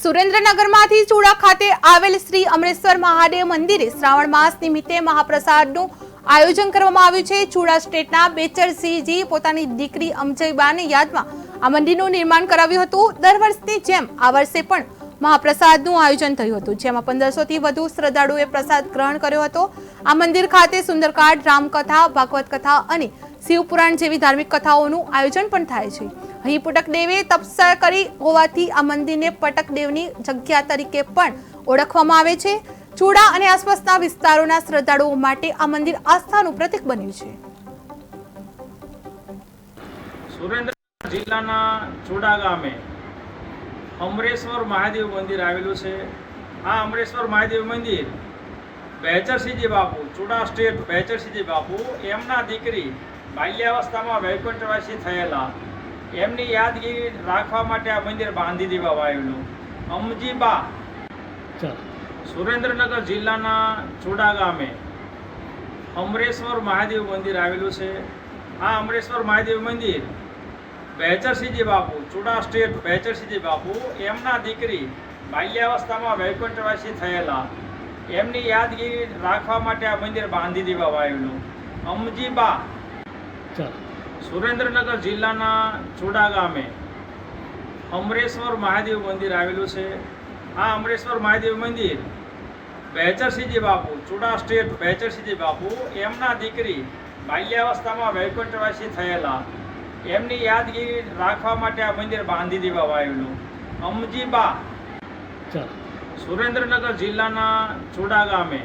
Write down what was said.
સુરેન્દ્રનગરમાંથી ચૂડા ખાતે આવેલ શ્રી અમરેશ્વર મહાદેવ મંદિરે શ્રાવણ માસ નિમિત્તે મહાપ્રસાદનું આયોજન કરવામાં આવ્યું છે. ચૂડા સ્ટેટના બેચરસિંહજી પોતાની દીકરી અમજયબાની યાદમાં આ મંદિરનું નિર્માણ કરાવ્યું હતું. દર વર્ષની જેમ આ વર્ષે પણ મહાપ્રસાદનું આયોજન થયું હતું, જેમાં પંદરસોથી વધુ શ્રદ્ધાળુએ પ્રસાદ ગ્રહણ કર્યો હતો. આ મંદિર ખાતે સુંદરકાંડ, રામકથા, ભાગવત કથા અને શિવપુરાણ જેવી ધાર્મિક કથાઓનું આયોજન પણ થાય છે. અહીં પટકદેવે તપસ્યા કરી હોવાથી આ મંદિરને પટકદેવની જગ્યા તરીકે પણ ઓળખવામાં આવે છે. ચૂડા અને આસપાસના વિસ્તારોના શ્રદ્ધાળુઓ માટે આ મંદિર આસ્થાનું પ્રતીક બન્યું છે. જિલ્લાના ચૂડા ગામે અમરેશ્વર મહાદેવ મંદિર આવેલું છે. આ અમરેશ્વર મહાદેવ મંદિર બેચરસિંહજી બાપુ, ચૂડા સ્ટેટ બેચરસિંહજી બાપુ, એમના દીકરી બાલ્યાવસ્થામાં વૈકુંઠવાસી થયેલા. એમની યાદગીરી રાખવા માટે આ મંદિર બાંધી દેવામાં આવેલું અમજીબા. સુરેન્દ્રનગર જિલ્લાના ચોડા ગામે અમરેશ્વર મહાદેવ મંદિર આવેલું છે. આ અમરેશ્વર મહાદેવ મંદિર બહેચરસિંહજી બાપુ ચુડા સ્ટેટ બહેચરસિંહજી બાપુ એમના દીકરી બાલ્યાવસ્થામાં વૈકુંઠવાસી થયેલા. એમની યાદગીરી રાખવા માટે આ મંદિર બાંધી દેવામાં આવેલું અમજીબા. સુરેન્દ્રનગર જિલ્લાના ચોડા ગામે અમરેશ્વર મહાદેવ મંદિર આવેલું છે. આ અમરેશ્વર મહાદેવ મંદિર બહેચરસિંહજી બાપુ ચોડા સ્ટેટ બહેચરસિંહજી બાપુ એમના દીકરી બાલ્યાવસ્થામાં વૈકુંઠવાસી થયેલા. એમની યાદગીરી રાખવા માટે આ મંદિર બાંધી દેવામાં આવેલું. અમજીબા સુરેન્દ્રનગર જિલ્લાના ચોડા ગામે